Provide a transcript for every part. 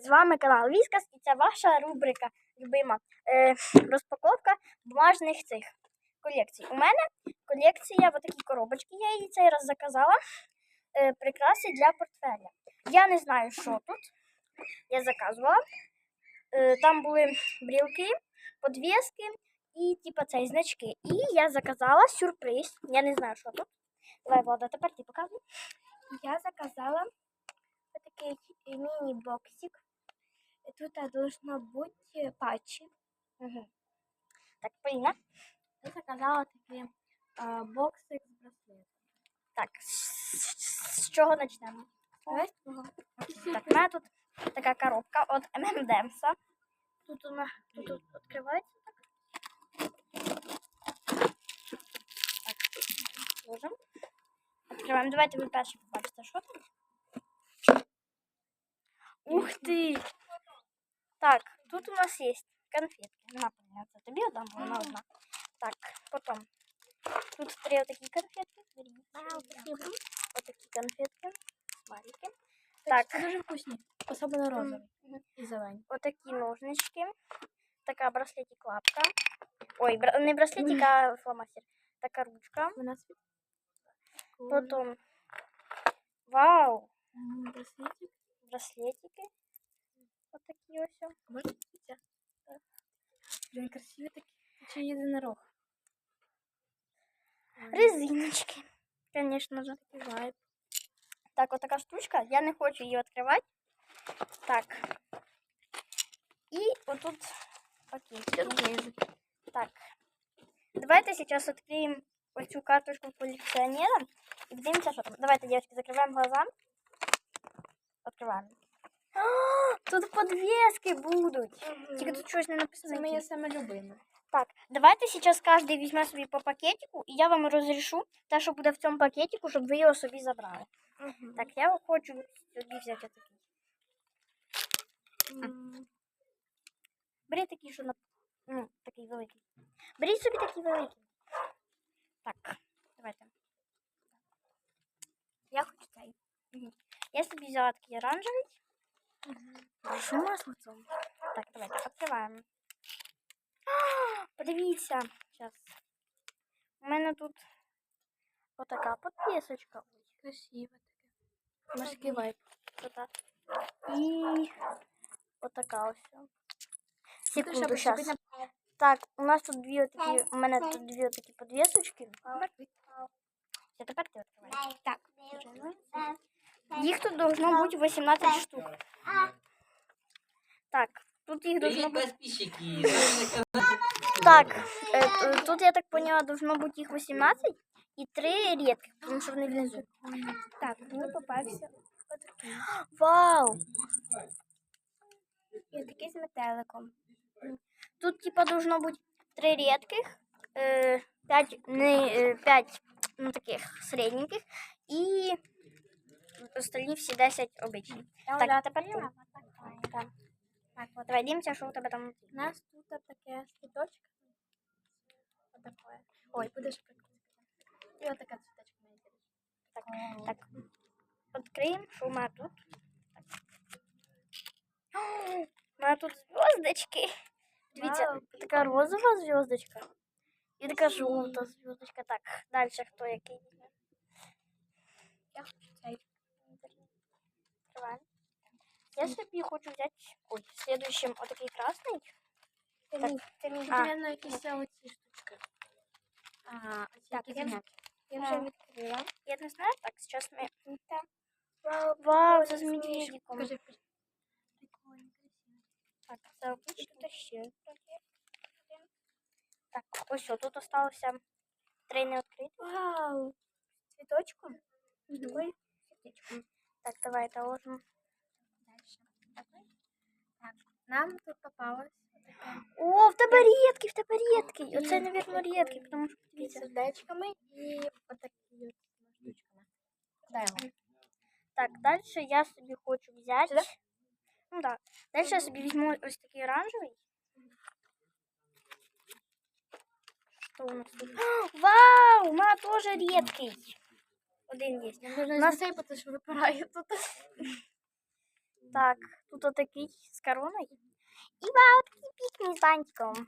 З вами канал Віскас і це ваша рубрика любима е, розпаковка бумажних цих колекцій. У мене колекція в коробочки. Я її цей раз заказала. Е, прикраси для портфеля. Я не знаю, що тут. Я заказувала. Е, там були брілки, подвіски і типа цей значки. І я заказала сюрприз. Я не знаю, що тут. Давай, Влада, тепер ти показуй. Я заказала міні-боксик. Тут должно бути патчі. Угу. Так, Поліна. Я заказала такий а, боксик з браслетом. Так, з, з чого почнемо? Ось цього. Так, у мене тут така коробка від M&M's. Тут вона тут, тут відкривається так. Так, ложимо. Відкриваємо. Давайте ви перші побачите, що там. Ух ти! Так, тут у нас є конфетки. Нема поняття. Тобі одна, бо вона одна. Так, потім. Тут три отакі конфетки. Беріть. Отакі конфетки. Смайлики. Так. Це дуже вкусні. Особливо розові. Мгм. І зелені. Отакі ножнички. Така браслетик лапка. Ой, бра- не браслетик, а фломастер. Така ручка. Вона світ. Потім. Вау! М, Браслетик. Браслетики. Отакі ось. Можна це? Блін, красиві такі. Чи єдинорог. Резиночки. Звісно же. Такий вайб. Так, от така штучка. Я не хочу її відкривати. Так. І отут пакетики. Так. Давайте сейчас откроем цю карточку коллекционера и подивимося, що там. Давайте, девочки, закрываем глаза. Открываем. А, Тут подвески будуть. Тільки тут щось не написано. Це моє які. саме любиме. Так, давайте сейчас каждый візьме собі по пакетику, і я вам розрішу те, що буде в цьому пакетику, щоб ви його собі забрали. Так, я хочу собі взяти такий. М, Бери такий, що на... Ну, такий великий. Беріть собі такий великий. Так, давайте. Я хочу цей. Мгм. Я собі взяла такий оранжевий. Що масло? Так, давайте відкриваємо. Подивіться. Зараз. У мене тут отака підписочка. Красиве таке. Морський вайб. Отак. І отака ось. Секунду, щоб щас. Так, у нас тут дві такі, у мене тут дві такі подвісочки. Все, тепер ти відкриваєш. Так. Їх тут должно бути 18 штук. Так, тут їх должно бути. Так, е, тут я так поняла, должно бути їх 18 і 3 рідких, тому що вони внизу. Так, мені попався. Вау! І такий з метеликом. Тут, типа, должно бути 3 рідких, 5, не, 5 ну, таких середненьких і остальні всі 10 обичні. Так, тепер ти. Так. Так, от, давай дивимося, що у тебе там. У нас тут таке цвіточок. Отаке. Ой, будеш прикольно. І отака цвіточка мені Так, так. Откроем, что у меня тут. Так. О, У меня тут звездочки. Видите, Вау, такая розовая звездочка. И такая желтая звездочка. Так, дальше кто який? Я хочу цей. Открываем. Я себе хочу взять, ой, следующим вот такой красный. Це Так, мій. це мій. А. А, Напевно, якісь оці штучки. А, оці Так, які я- зняті. я А. вже відкрила. Я не знаю, так, сейчас мы... Вау, Вау, це з прикольно. медведиком. Покажи, покажи. Прикольно, красиво. Так, це обычно ще. Так, ось що, тут осталося три не відкриті. Вау. цветочку. Такой сердечком. Так, давай это ложим. Дальше. Так, нам тут попалось таке О, в тебе редкий, в тебе редкий. Оце, наверное, редкий, потому що з дивіться. сердечками і отакі от штучками. Дай його. Так, дальше я собі хочу взяти. Сюди? Ну да. Дальше я собі візьму ось такий оранжевий. Що у нас тут? Вау! У мене теж редкий. Один є. Нам нужно нас- засипати, що випирає тут. Так, тут отакий з короною. І вау, такий пікмі з бантиком.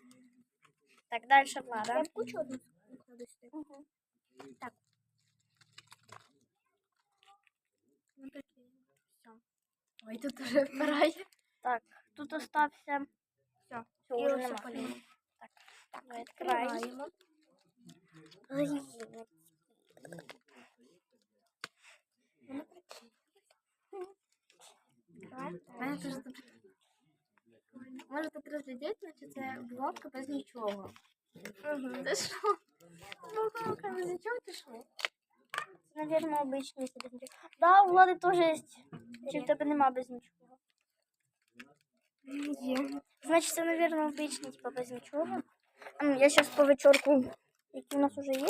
Так, далі Влада. Я в кучу одну кладу сюди. Мгм. Так. Ну, такі. Все. Ой, тут уже впирає. Так, тут остався. Все. Все, І уже ось нема. Поліна. Так, Так, ми відкриваємо. відкриваємо. Мене тут прикольно. Може тут розглядіти, наче це булавка без нічого. Це що? Булавка без нічого, ти що? Це, наверное, обичні сиденьки. Да, у Влади теж є. Чи в тебе нема без нічого? Є. Значить, це, наверное, обичні, типа без нічого. Ну, я зараз по вечорку, які у нас уже є.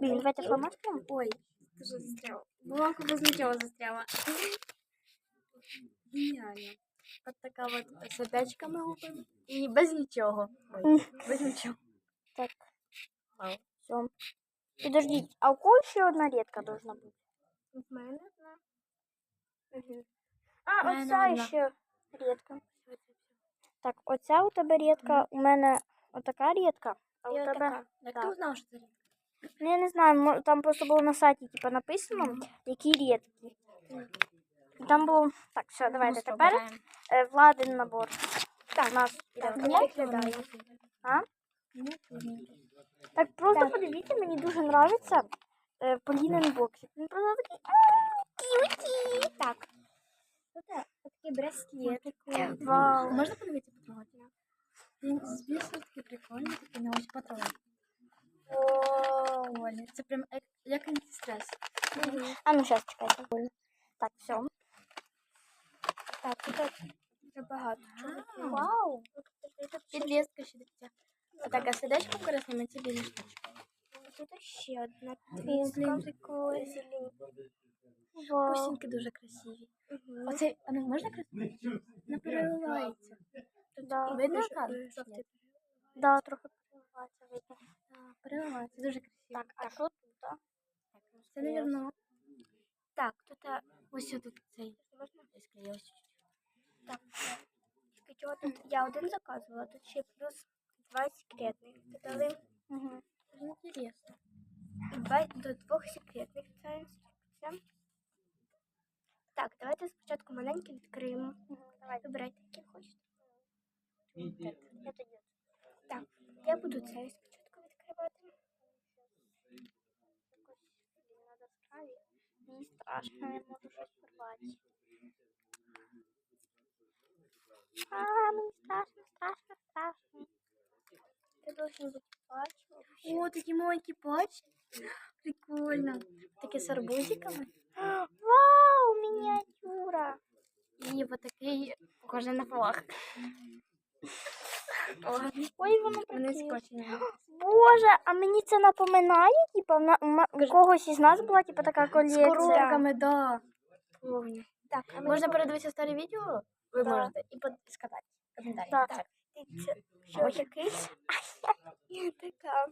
Блін, давайте помастимо. Ой, дуже застряла. Булавка без нічого застряла. Геніально. От така от сердечка ми губимо. І без нічого. Ой, без нічого. Так, все. Підождіть, а у кого ще одна редка должна бути? В мене одна. А, мене оця одна. ще редка. Так, оця у тебе редка, у мене отака редка, а у тебе. Як да. ти узнав, що це рідка? Ну, я не знаю, там просто було на сайті типа, написано, які рідкі. І Там було. Так, все, давайте Ну, тепер е, владин набор. Так, у нас Так, іде. виглядає. А? Так, просто Так. подивіться, мені дуже подобається е, Полінин боксик. Він просто такий «М, к'юті. Так. Такий браслет. Вау. Можна подивитися потрогати? Він збільшив такий прикольний, такий на ось потрогати. О, Оля, це прям як, як антистрес. А ну зараз чекайте. Так, все. Так, тут дуже багато. чого. Вау. Підвістка ще дивіться. Отака сердечко корисними ці білі штучки. Тут ще одна. Вау. Бусинки дуже красиві. Оце, а ну можна красиво? Вона переливається. Да, Видно яка? Жовтий. Да, трохи переливається видно. Так, Переливається, дуже красиво. Так, а що тут? а? Це, навірно. Так, тут а, ось тут цей. Можна? Я склеїла. Так, тільки чого тут я один заказувала, тут ще плюс два секретних додали. Угу. Інтересно. І два до двох секретних ця інструкція. Так, давайте спочатку маленькі відкриємо. Давай, вибирайте, які хочете. Так, я тоді. Так, я буду цей спочатку відкривати. Якось, блін, надо. Мені страшно, я можу щось порвати. А, мені страшно, страшно, страшно. Це должен бути патч. О, такі маленькі пачки. Прикольно. Таке з арбузиками. Вау, мініатюра. І вот такий похоже на флаг. Ой, воно Боже, а мені це напоминає, типа, на, у когось із нас була типа така З колекція. коробками, да. Повні. Так, а Можна передивитися старі відео? Ви Да. можете. І под- сказати. коментарі. Так. Так. Що такий? Така.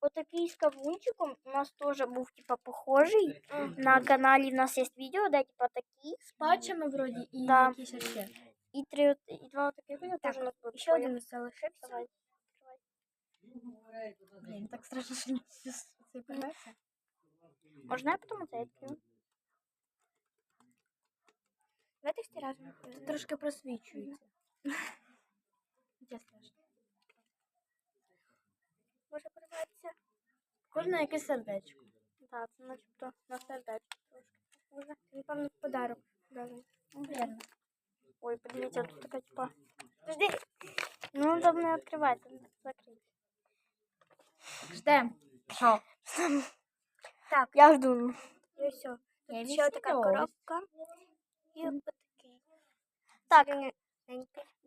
Отакий з кавунчиком у нас теж був типа похожий. На каналі в нас є відео, де типа такі. З патчами вроді і Да. якісь ще. І три і два таких відео теж у нас були. Ще один залишився. Давай. Блін, так страшно, що не це порветься. Можна я потім оце відкрию? Давайте всі разом. Тут трошки просвічується. Це страшно. Може порватися? Кожне якесь сердечко. Так, це начебто на сердечко трошки. Може. Напевно, подарок. Даже. Наверно. Ой, подивіться, тут така типа. Подожди. Ну, там не відкривається, не закрити. Ждем. Що? Так, я жду. І все. Я Тут ще ще така така коробка. І отакий. Так,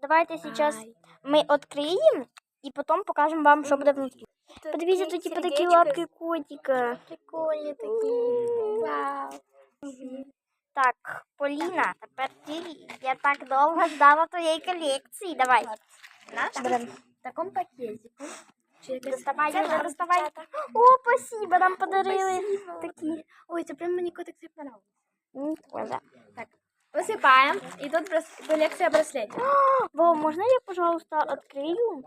давайте зараз Ай. ми відкриємо і потім покажемо вам, що буде внутрі. Подивіться, тут типа такі лапки котика. Прикольні такі. Вау. Так, Поліна, тепер ти. Я так довго ждала твоєї колекції. Давай. Так, Берем. В такому пакетику Доставай, вже доставай. О, спасибо, нам подарили такі. Ой, це прям мені котик понравилось. М, тоже. Висипаємо. І тут брас... колекція браслетів. Вау, можно я, пожалуйста, открою?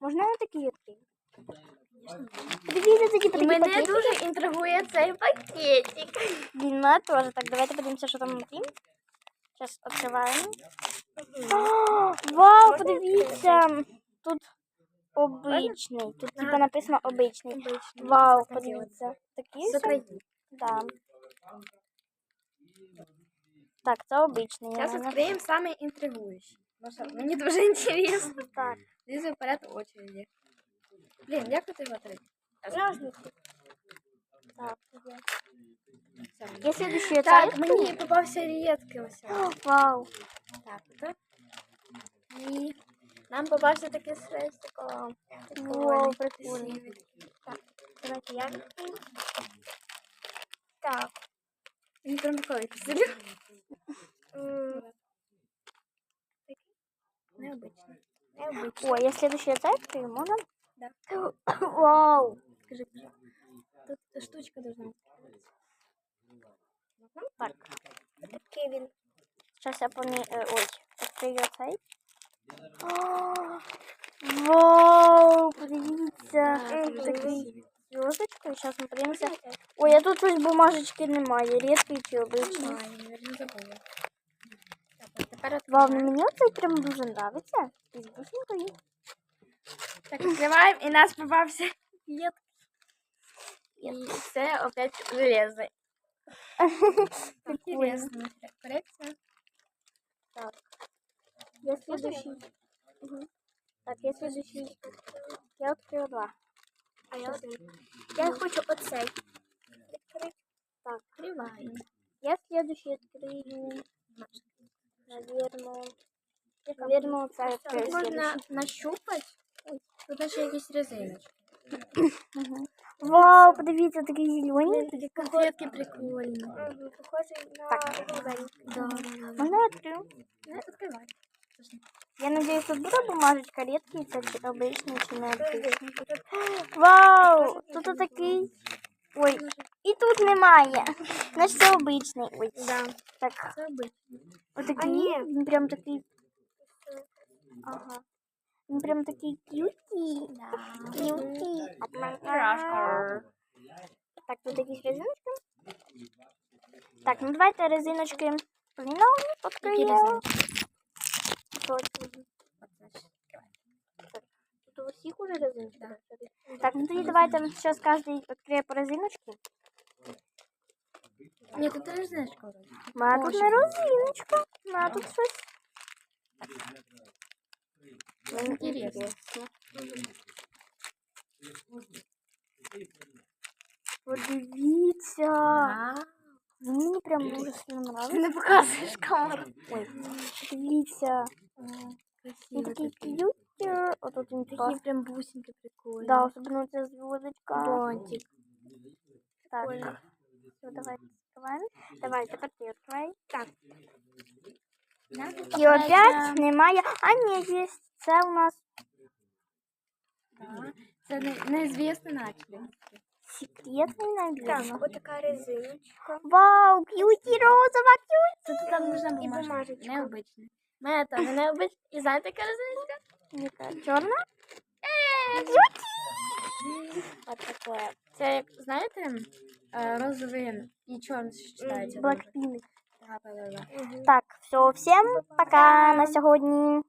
Можна я такі відкрию? І такі мене пакетики. дуже інтригує цей пакетик. Блін, мене теж. Так, давайте подивимося, що там внутрі. Зараз відкриваємо. Вау, подивіться. Тут обичний. Тут типа написано обичний. Вау, подивіться. України. Да. Так, це обичний. Зараз відкриємо саме інтригуючий. Мені дуже інтересно. Так. Лізу вперед очереді. Блін, як тут його відкрити? Так. Все. Є следующий Так, сайт. мені попався рідкий ось. Вау. Так, так. І нам попався такий щось такого. Вау, прикольно. красивий. Так, давайте я відкрию. Так. Він прям такий красивий. М, Необычний. Необычний. О, я следующий сайт открою, можно? Да. Вау. Скажи. Тут штучка должна открываться. Так. Кевин. Сейчас я помню. ой, сайт. О, Вау, подивіться. Такий красивий. Зараз ми подивимося. Ой, а тут щось бумажечки немає. Рідкий чи обичний. Немає, забула. Тепер мені оцей прям дуже нравиться. Із бусинкою. Так, відкриваємо, і нас попався кіт. І це опять железо. Так. Я следующий. Так, я следующий. Я открою два. А я один. Я хочу оцей. Так, відкриваємо. Я следующий открою. Наверное. Наверное, оцей можна нащупати. Тут ще якісь резиночки. Мгм. Вау, подивіться, такі зелені. Такі конфетки прикольні. Похожий на Так. рубельки. Да, да, да. Можна я відкрию? Не відкривай. Я надеюсь, тут буде бумажечка редкий, це чи обичний, чи не обичний. Вау! Тут такий. Ой, і тут немає. Значить, це обичний. Ой, Да. так. Це обичний. Отакий. Він прям такий. Ага. Він прям такий к'юті. К'юті. Так, тут якісь резиночки. Так, ну давайте резиночки. Блін, Які відкриємо. резиночки? Точно. От, значить, відкривай. Тут у всіх уже резиночки. Так, ну тоді давайте зараз кожен відкриє по резиночці. Ні, тут резиночка вроде. У мене тут не резиночка. У мене тут щось. Мені Інтересно. інтересно. Подивіться. А, Мені прям дуже сильно Ти нравиться. не показуєш камеру. Ой, подивіться. Він такий к'ютер. Отут він Такі клас. прям бусинки прикольні. Да, особливо ця зв'язочка. Бонтик. Так. Прикольно. Все, давайте відкриваємо. Давай, тепер ти відкривай. Так. І опять немає. А ні, є. Це у нас Да. Це не, неізвісний начлен. секретний набір. ось така резиночка. Вау, к'юті розова, Це тут там нужна бумажка. бумажечка. Необична. Мене теж необична. І знаєте, яка резиночка? к'юті. Чорна? От таке. Це як, знаєте, е, розовий і чорний читається. Blackpink. Так, все, всім пока на сьогодні.